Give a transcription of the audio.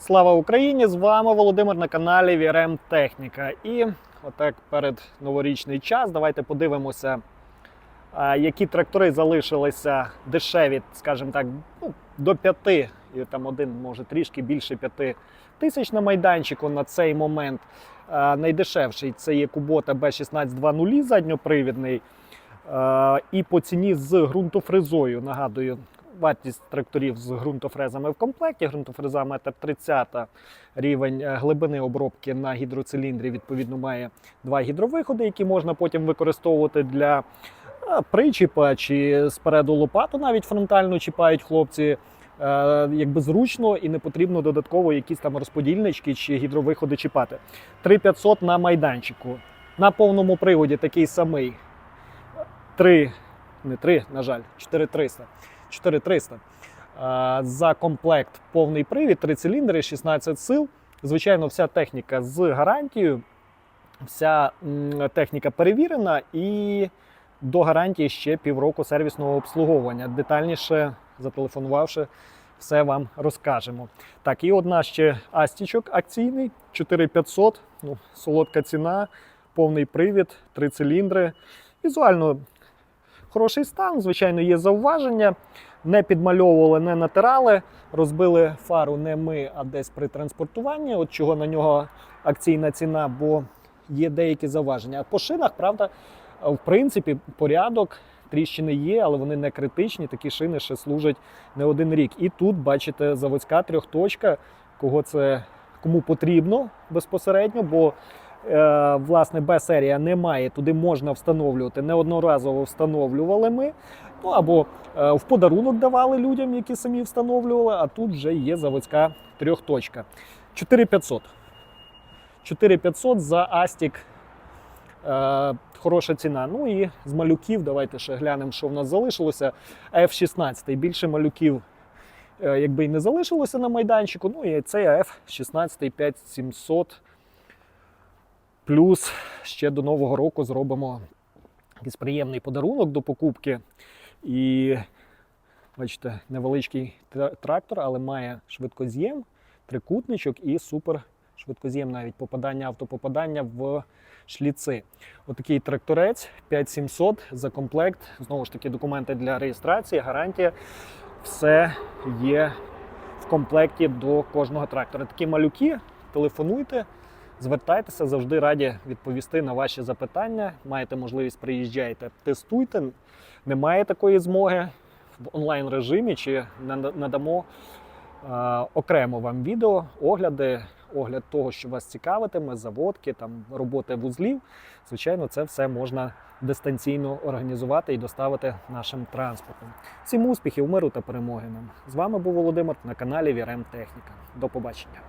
Слава Україні! З вами Володимир на каналі VRM Техніка. І отак перед новорічний час давайте подивимося, які трактори залишилися дешеві, скажімо так, ну, до 5, і там один може трішки більше 5 тисяч на майданчику на цей момент. Найдешевший це є Kubota B1620 задньопривідний. Е, І по ціні з ґрунтофрезою, нагадую, вартість тракторів з ґрунтофрезами в комплекті. Ґрунтофреза 1,30 м, рівень е, глибини обробки на гідроциліндрі, відповідно, має два гідровиходи, які можна потім використовувати для е, причіпа чи спереду лопату, навіть фронтально чіпають хлопці. е, Якби зручно і не потрібно додатково якісь там розподільнички чи гідровиходи чіпати. 3500 на майданчику. На повному приводі такий самий 3, не 3, на жаль, 4300. 4300. За комплект повний привід, 3 циліндри, 16 сил. Звичайно, вся техніка з гарантією, вся техніка перевірена і до гарантії ще півроку сервісного обслуговування. Детальніше зателефонувавши, все вам розкажемо. Так, і одна ще астічок акційний, 4500, ну, солодка ціна, повний привід, 3 циліндри. Візуально хороший стан, звичайно, є зауваження. Не підмальовували, не натирали, розбили фару не ми, а десь при транспортуванні. От чого на нього акційна ціна, бо є деякі зауваження. А по шинах, правда, в принципі, порядок. Тріщини є, але вони не критичні. Такі шини ще служать не один рік. І тут, бачите, заводська трьохточка, кого це кому потрібно безпосередньо, бо власне Б-серія немає, туди можна встановлювати. Неодноразово встановлювали ми. Ну або е, в подарунок давали людям, які самі встановлювали, а тут вже є заводська трьохточка. 4500. 4500 за Астік. Е, хороша ціна. Ну і з малюків, давайте ще глянемо, що в нас залишилося. F16. Більше малюків, е, якби і не залишилося на майданчику. Ну і цей F16 5700. Плюс ще до Нового року зробимо якийсь приємний подарунок до покупки. І бачите, невеличкий трактор, але має швидкоз'єм, трикутничок і супер швидкоз'єм навіть попадання, автопопадання в шліци. Отакий тракторець 5700 за комплект. Знову ж таки, документи для реєстрації, гарантія. Все є в комплекті до кожного трактора. Такі малюки, телефонуйте. Звертайтеся, завжди раді відповісти на ваші запитання. Маєте можливість приїжджайте, тестуйте. Немає такої змоги в онлайн режимі чи нада- надамо е, окремо вам відео, огляди, огляд того, що вас цікавитиме, заводки, там роботи вузлів. Звичайно, це все можна дистанційно організувати і доставити нашим транспортом. Всім успіхів, миру та перемоги нам. З вами був Володимир на каналі Вірем Техніка. До побачення.